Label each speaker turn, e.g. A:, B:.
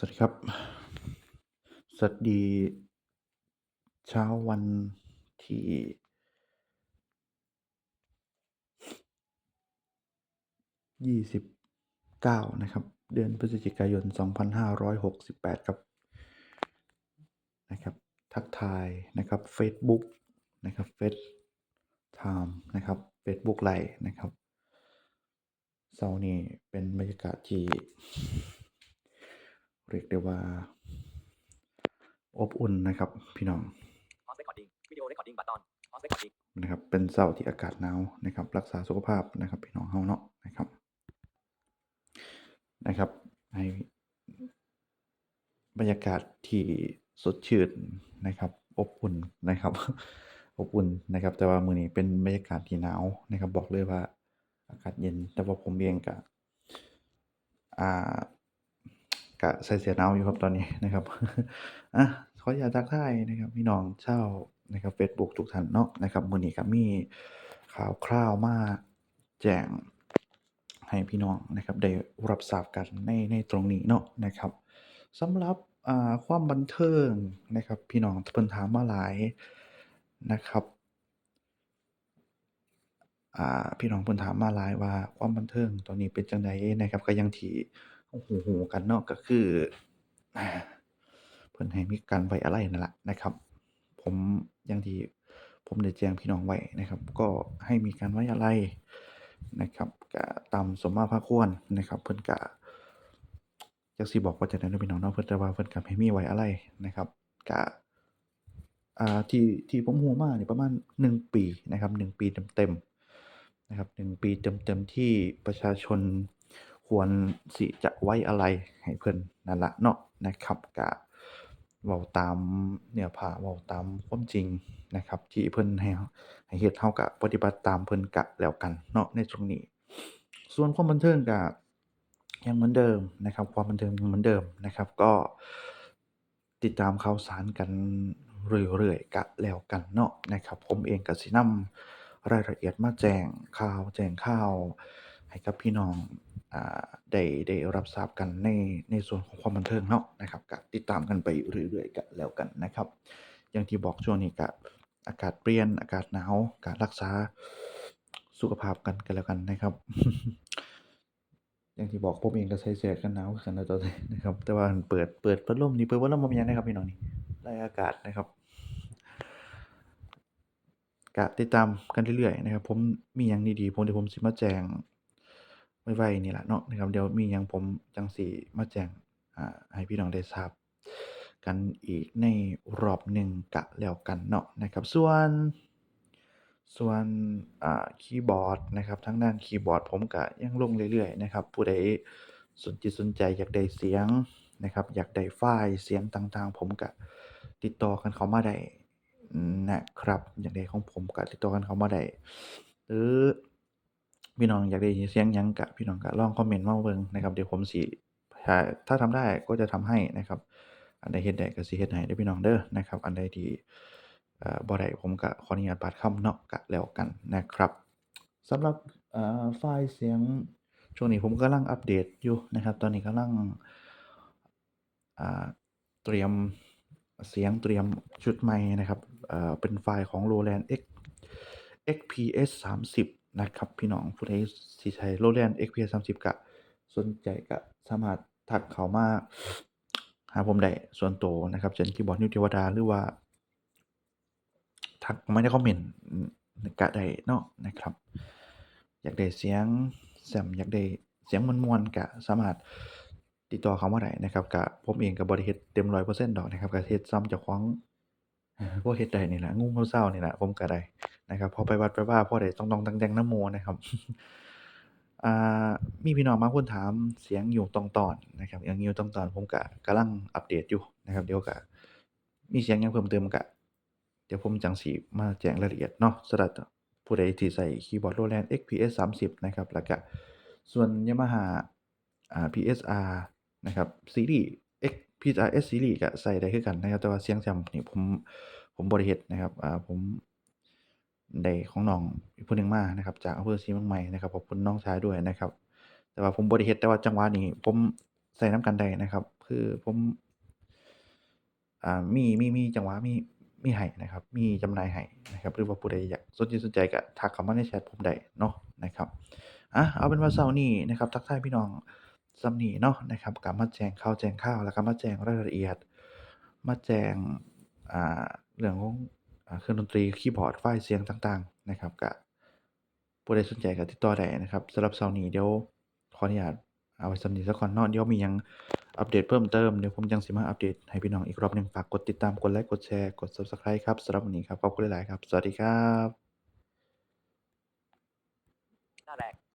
A: สวัสดีครับ สวัสดี เช้าวันที่ยี่สิบเก้านะครับ เดือนพฤศจิกายน2568ครับนะครับ ทักทายนะครับเฟซบุ๊กนะครับเฟซไทม์นะครับเฟซบุ๊กไลฟ์นะครับเช้านี้เป็นบรรยากาศที่ เรียกได้ว่า อบอุ่นนะครับพี่น้อง
B: Pause recording. Video recording button. Pause recording.
A: นะครับ เป็นเช้าที่อากาศหนาวนะครับ รักษาสุขภาพนะครับพี่น้องเฮาเนาะนะครับ นะครับให้บรรยากาศที่สดชื่นนะครับ อบอุ่นนะครับ อบอุ่นนะครับ แต่ว่ามื้อนี้เป็นบรรยากาศที่หนาวนะครับ บอกเลยว่า อากาศเย็น แต่ว่าผมเองก็อ่า ก็ใส่เสื้อหนาวอยู่ครับตอนนี้นะครับอะขออนุญาทักทายนะครับพี่น้องชานะครับเฟซบุ๊กทุกท่านเนาะนะครับมือนี้ก็มีข่าวคร่าวมาแจ้งให้พี่น้องนะครับได้รับทราบกันในในตรงนี้เนาะนะครับสำหรับอ่าความบันเทิงนะครับพี่น้องเพิ่นถามมาหลายนะครับอ่าพี่น้องเพิ่นถามมาหลายว่าความบันเทิงตอนนี้เป็นจังใดนะครับก็ย่างที่ ฮู้ๆกันเนาะก็คือเพิ่อนให้มีการไว้อาลัยนั่นแหละนะครับ ผมอย่างที่ผมได้แจ้งพี่น้องไว้นะครับ ก็ให้มีการไว้อาลัยนะครับก็ตามสมมาพระควรนะครับ เพิ่อนก็จักสิบอกว่าจั่งใดเนพี่น้องเนาะเพิ่อนแต่ว่าเพิ่อนก็ให้มีไว้อาลัยนะครับก็อ่าที่ที่ผมรู้มานี่ประมาณ 1 ปีนะครับ 1 ปีเต็มๆนะครับ1ปีเต็มๆที่ประชาชน ควรสิจะไว้อาลัยให้เพิ่นนั่นละเนาะนะครับก็เว้าตามเนื้อผ้าเว้าตามความจริงนะครับ ที่เพิ่นให้เราให้เฮ็ดเราก็ปฏิบัติตามเพิ่นก็แล้วกันเนาะในตรงนี้ ส่วนความบันเทิงก็ยังเหมือนเดิมนะครับ ความบันเทิงยังเหมือนเดิมนะครับ ก็ติดตามข่าวสารกันเรื่อยๆก็แล้วกันเนาะนะครับ ผมเองก็สินำรายละเอียดมาแจ้งข่าวแจ้งข่าว ให้กับพี่น้อง ได้ได้รับทราบกันในในส่วนของความบันเทิงเนาะนะครับก็ติดตามกันไปเรื่อยๆก็แล้วกันนะครับ อย่างที่บอกช่วงนี้ก็อากาศเปลี่ยนอากาศหนาวก็รักษาสุขภาพกันก็แล้วกันนะครับ อย่างที่บอกผมเองก็ใส่เสื้อกันหนาวกันนะตอนนี้นะครับ แต่ว่าเปิดเปิดพัดลมนี่เปิดพัดลมบ่เป็นยังนะครับพี่น้องนี่ไล่อากาศนะครับก็ติดตามกันเรื่อยๆนะครับ ผมมีหยังดีๆผมเดี๋ยวผมสิมาแจ้ง ไวๆนี่แหละเนาะนะครับเดี๋ยวมีหยังผมจังสิมาแจ้งให้พี่น้องได้ทราบ กันอีกในรอบหนึ่งก็แล้วกันเนาะนะครับ ส่วนส่วนคีย์บอร์ดนะครับทางด้านคีย์บอร์ดผมก็ยังลงเรื่อยๆนะครับ ผู้ใดสนจิตสนใจอยากได้เสียงนะครับ อยากได้ไฟล์เสียงต่างๆ ผมก็ติดต่อกันเข้ามาได้นะครับ อย่ากได้ของผมก็ติดต่อกันเข้ามาได้หรือ พี่น้องอยากได้ยินเสียงยังก็พี่น้องก็ลองคอมเมนต์มาเบิ่งนะครับเดี๋ยวผมสิถ้าถ้าทำได้ก็จะทำให้นะครับ อันใดเฮ็ดได้ก็สิเฮ็ดให้เด้อพี่น้องเด้อนะครับ อันใดที่เอ่อบ่ได้ผมก็ขออนุญาตบาดคำเนาะก็แล้วกันนะครับสำหรับอ่าไฟล์เสียงช่วงนี้ผมกำลังอัปเดตอยู่นะครับ ตอนนี้กำลังอ่าเตรียมเสียงเตรียมชุดใหม่นะครับเอ่อเป็นไฟล์ของ Roland X XPS 30 นะครับพี่น้องผู้ใดสิใช้ Roland XPS 30ก็สนใจก็สามารถทักเขามาหาผมได้ส่วนตัวนะครับเช่นคีย์บอร์ดนิวเทวดาหรือว่า ทักไมาในคอมเมนต์ก็ได้เนาะนะครับ อยากได้เสียงแซมอยากได้เสียงมวนๆก็สามารถติดต่อเขามาได้นะครับก็ผมเองก็บ่ได้เฮ็ดเต็ม100%ดอกนะครับก็เฮ็ดส่ำเจ้าของ พอเฮ็ดได้นี่แหละงุ่มเซาๆนี่แหละผมก็ได้นะครับพอไปวัดไปว่าพ่อได้ต่องๆแต่งๆนำหมู่นะครับอ่ามีพี่น้องบางคนถามเสียงหยูงต่องตอนนะครับอย่างหยูงต่องตอนผมก็กำลังอัปเดตอยู่นะครับ เดี๋ยวก็มีเสียงยังเพิ่มเติมก็เดี๋ยวผมจังสิมาแจ้งรายละเอียดเนาะสำหรับผู้ใดที่ใช้คีย์บอร์ด Roland XPS 30 นะครับ แล้วก็ส่วน Yamaha อ่า PSR นะครับซีรีส์ X PSR S ซีรีส์ก็ใช้ได้คือกันนะครับ แต่ว่าเสียงแซมนี่ผมผมบ่ได้เฮ็ดนะครับอ่าผมได้ของน้องอีกผู้หนึ่งมานะครับ จากอำเภอศรีเมืองใหม่นะครับขอบคุณน้องชายด้วยนะครับ แต่ว่าผมบ่ได้เฮ็ดแต่ว่าจังหวะนี้ ผมใช้นำกันได้นะครับ คือผมอ่ามีมีมีจังหวะมีมีให้นะครับ มีจำหน่ายให้นะครับ หรือว่าผู้ใดอยากสนจิตสนใจก็ทักเข้ามาในแชตผมได้เนาะนะครับอะเอาเป็นว่าเช้านี้นะครับ ทักทายพี่น้อง สำนีเนาะนะครับก็มาแจ้งข่าวแจ้งข่าวแล้วก็มาแจ้งรายละเอียด มาแจ้งอ่าเรื่องของเครื่องดนตรีคีย์บอร์ดไฟล์เสียงต่างๆนะครับก็ผู้ใดสนใจก็ติดต่อได้นะครับสำหรับเช้านี้เดี๋ยวขออนุญาตเอาไว้สำนี้ซะก่อนเนาะเดี๋ยวมียังอัปเดตเพิ่มเติมเดี๋ยวผมจั่งสิมาอัปเดตให้พี่น้องอีกรอบหนึ่งฝากกดติดตามกดไลก์กดแชร์กด Subscribe ครับสำหรับวันนี้ครับขอบคุณหลายๆครับ สวัสดีครับ